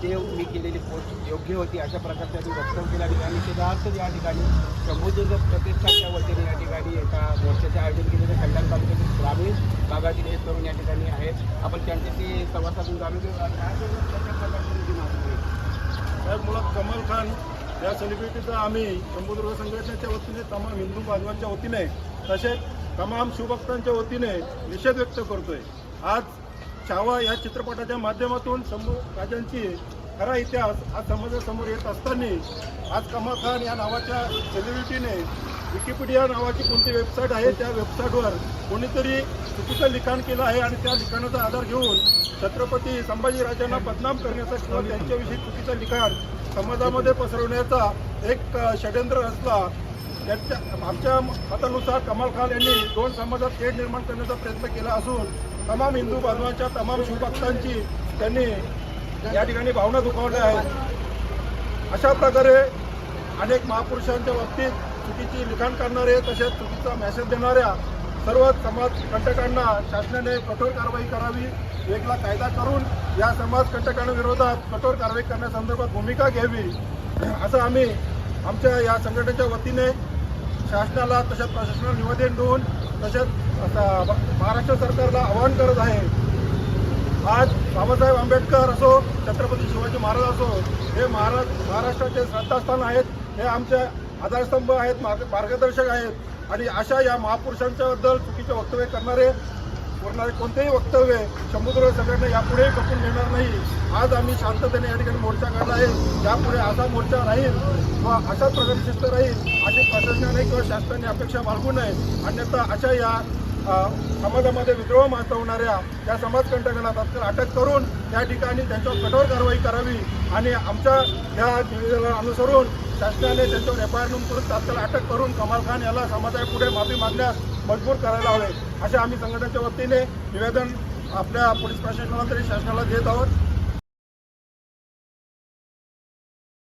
केलेली पोस्ट योग्य होती अशा प्रकारचे त्यांनी वक्तव्य केलं आणि या निषेधार्थ या ठिकाणी शंभूदुर्ग प्रतिष्ठानच्या वतीने या ठिकाणी एका मोर्चाचे आयोजन केलेले कल्याण तालुक्यातील ग्रामीण भागातील हे तरुण या ठिकाणी आहेत आपण त्यांच्याशी संवाद साधून जाणून घेऊ. मुळात कमल खान या सेलिब्रिटीचा आम्ही समुद्र संघटनेच्या वतीने तमाम हिंदू बांधवांच्या वतीने तसेच तमाम शिवभक्तांच्या वतीने निषेध व्यक्त करतोय. आज छावा या चित्रपटाच्या माध्यमातून शंभू राजांची खरा इतिहास आज समाजासमोर येत असताना आज कमल खान या नावाच्या सेलिब्रिटीने विकिपीडिया नावाची कोणती वेबसाईट आहे त्या वेबसाईटवर कोणीतरी चुकीचं लिखाण केलं आहे आणि त्या लिखाणाचा आधार घेऊन छत्रपती संभाजीराजांना बदनाम करण्याचा किंवा त्यांच्याविषयी चुकीचं लिखाण समाजामध्ये पसरवण्याचा एक षड्यंत्र असला त्यांच्या आमच्या मतानुसार कमाल खान यांनी दोन समाजात खेळ निर्माण करण्याचा प्रयत्न केला असून तमाम हिंदू बांधवांच्या तमाम शिवभक्तांची त्यांनी या ठिकाणी भावना दुखावल्या आहेत. अशा प्रकारे अनेक महापुरुषांच्या बाबतीत चुकीची लिखाण करणारे तसेच चुकीचा मेसेज देणाऱ्या सर्व समाज कंटकांना शासनाने कठोर कारवाई करावी वेगळा कायदा करून या समाज कंटकांविरोधात कठोर कारवाई करण्यासंदर्भात भूमिका घ्यावी असं आम्ही आमच्या या संघटनेच्या वतीने शासनाला तसेच प्रशासनाला निवेदन देऊन तसेच आता महाराष्ट्र सरकारला आवाहन करत आहे. आज बाबासाहेब आंबेडकर असो छत्रपती शिवाजी महाराज असो हे महाराज महाराष्ट्राचे श्रद्धास्थान आहेत हे आमचे आधारस्तंभ आहेत मार्ग मार्गदर्शक आहेत. आणि अशा या महापुरुषांच्याबद्दल चुकीचे वक्तव्य करणारे करणारे कोणतेही वक्तव्य समुद्र संघटना यापुढेही खपून घेणार नाही. आज आम्ही शांततेने या ठिकाणी मोर्चा काढला आहे. यापुढे असा मोर्चा राहील किंवा अशाच प्रकारे शिस्त राहील अशी प्रशासनाने किंवा शासनाने अपेक्षा बाळगू नये. अन्यथा अशा या समाजामध्ये विद्रोह माजवणाऱ्या या समाजकंटकांना तात्काळ अटक करून त्या ठिकाणी त्यांच्यावर कठोर कारवाई करावी आणि आमच्या या निवेदनाला अनुसरून शासनाने त्यांच्यावर एफ आय आर नोंद करून तात्काळ अटक करून कमाल खान याला समाजापुढे माफी मागण्यास मजबूर करायला हवे असे आम्ही संघटनेच्या वतीने निवेदन आपल्या पोलीस प्रशासनाला तरी शासनाला देत आहोत.